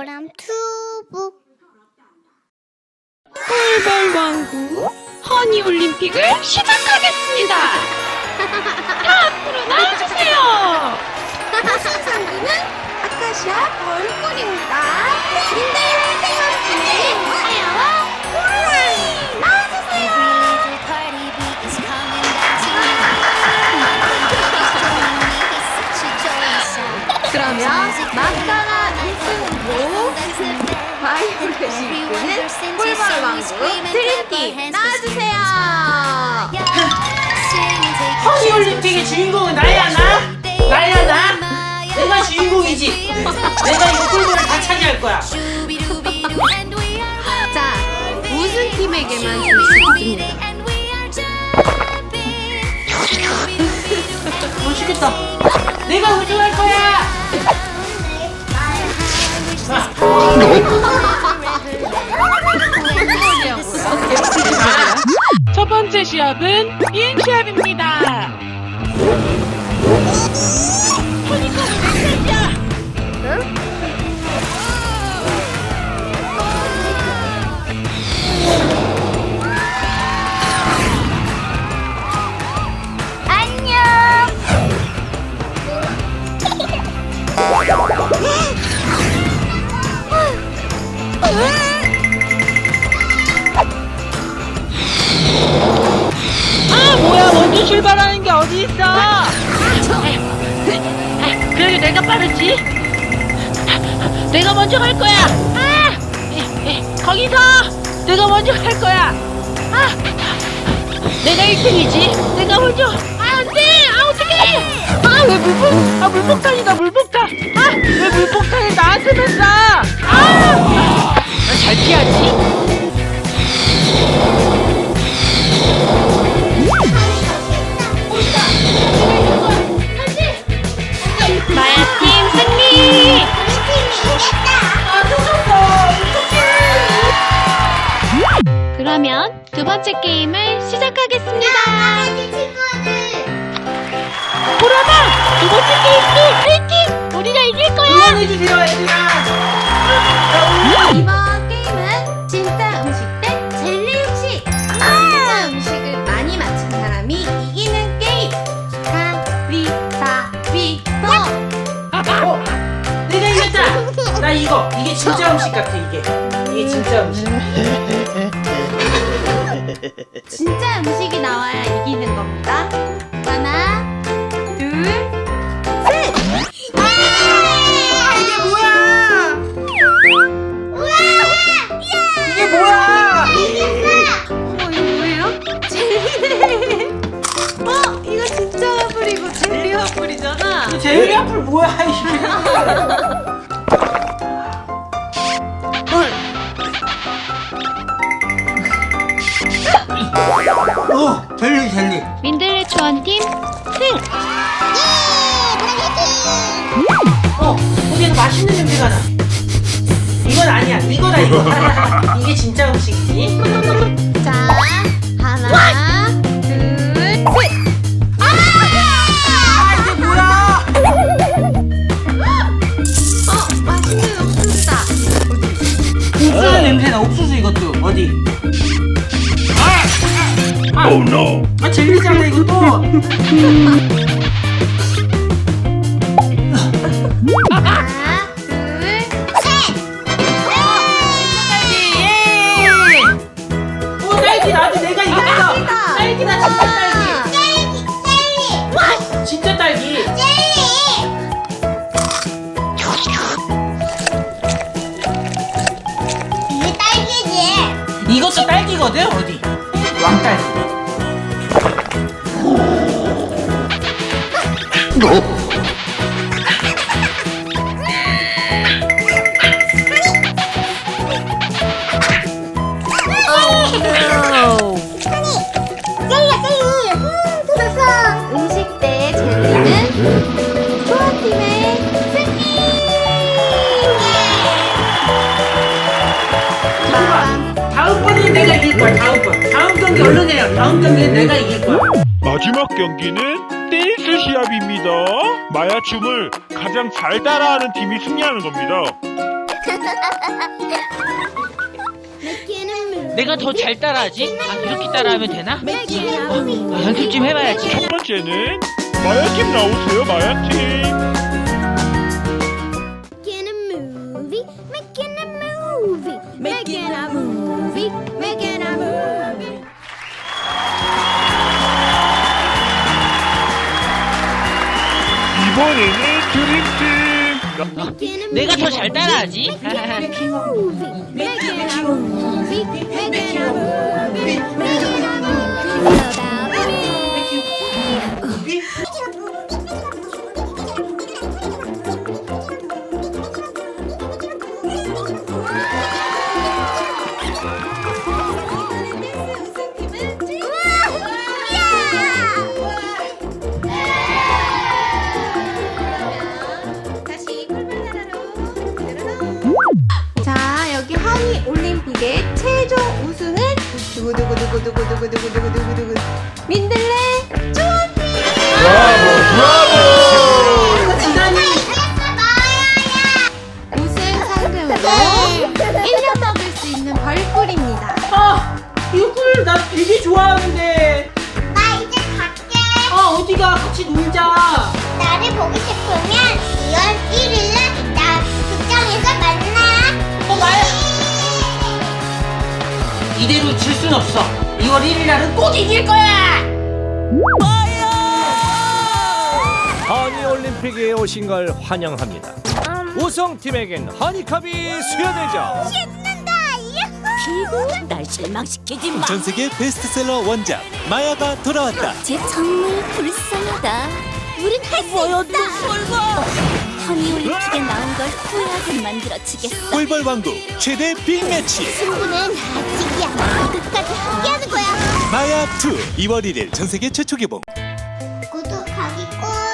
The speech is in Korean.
보람 투부 꿀벌 왕국 허니 올림픽을 시작하겠습니다. 다 앞으로 나와주세요. 우승 상금은 그러면 마카가 1승으로 바이올렛이 이끄는 꿀벌 왕국 드림팀 나와주세요. 허니 올림픽의 주인공은 나야 나? 나야 나? 내가 주인공이지. 내가 이거 꿀벌을 다 차지할 거야. 자, 우승팀에게만 줄 수 있습니다. 맛있겠다. 내가 우승할 거야. 번째 시합은 비행 시합입니다. 있어? 그래도 내가 빠르지. 내가 먼저 갈 거야. 아, 거기서 내가 먼저 갈 거야. 아, 내가 1등이지. 내가 먼저. 아, 안 돼. 아 어떡해. 아 왜 물폭? 아 물폭탄이다 물폭탄. 번째 게임을 시작하겠습니다. 보라마, 두 번째 게임도 1팀! 우리가 이길 거야! 응원해주세요, 게임은 진짜 음식이 나와야 이기는 겁니다. 하나, 둘, 셋. 이게 뭐야? 이게 뭐야? 어머 이거 뭐예요? 젤리네. 어 이거 진짜 와플이고 젤리. 이 젤리 앞을 뭐야, 이게. 어, 젤리, 젤리. 민들레 초원팀 승! 어, 거기에서 맛있는 냄새가 나. 이건 아니야. 이거다, 이거. 이게 진짜 음식이지. 아! 아, no. 아 젤리잖아, 이것도. 하나, 둘, 예! 오, 딸기 나도 내가 이겼어. 딸기다, 진짜 딸기. 와, 진짜 딸기. 이게 딸기지. 이것도 딸기거든, 어디? 왕딸기. 젤리야 젤리. 음 들었어. 음식 대 젤리는 초아팀의 승리. 빠밤. 다음번엔 내가 이길 거야, 다음번. 다음 경기 얼른 해요. 다음 경기는 내가 이길 거야. 마지막 경기는 댄스 시합입니다. 마야 춤을 가장 잘 따라하는 팀이 승리하는 겁니다. 내가 더 잘 따라하지? 아 이렇게 따라하면 되나? 어, 연습 좀 해봐야지. 첫 번째는 마야 팀 나오세요, 마야 팀. 우리는 드림팀. 내가 더 잘 따라하지? Make it move. Make it move. Make it move. 두구 두구 두구 두구 두구 두구 두구 민들레 좋아해. 브라보 옷을 상금으로 1년 먹을 수 있는 벌꿀입니다. 아 이걸 나 되게 좋아하는데 나 이제 갈게. 아 어디가 같이 놀자 나를 보고 싶으면 2월 1일 날 나 극장에서 만나. 어, 나야. 이대로 질 순 없어 2월 1일 날은 꼭 이길 거야 허니 올림픽에 오신 걸 환영합니다. 우승팀에겐 허니컵이 수여되죠. 신난다. 피부 날 실망시키지 마. 전 세계 베스트셀러 원작 마야가 돌아왔다. 쟤 정말 불쌍하다. 우린 할수 있다. 허니 올림픽에 나온 걸 후회하게 만들어주겠어. 꿀벌 왕국 최대 빅매치 승부는 아직이야. 끝까지 함께하는 거야. 마야 2 2월 1일 전 세계 최초 개봉. 구독하기 꼭.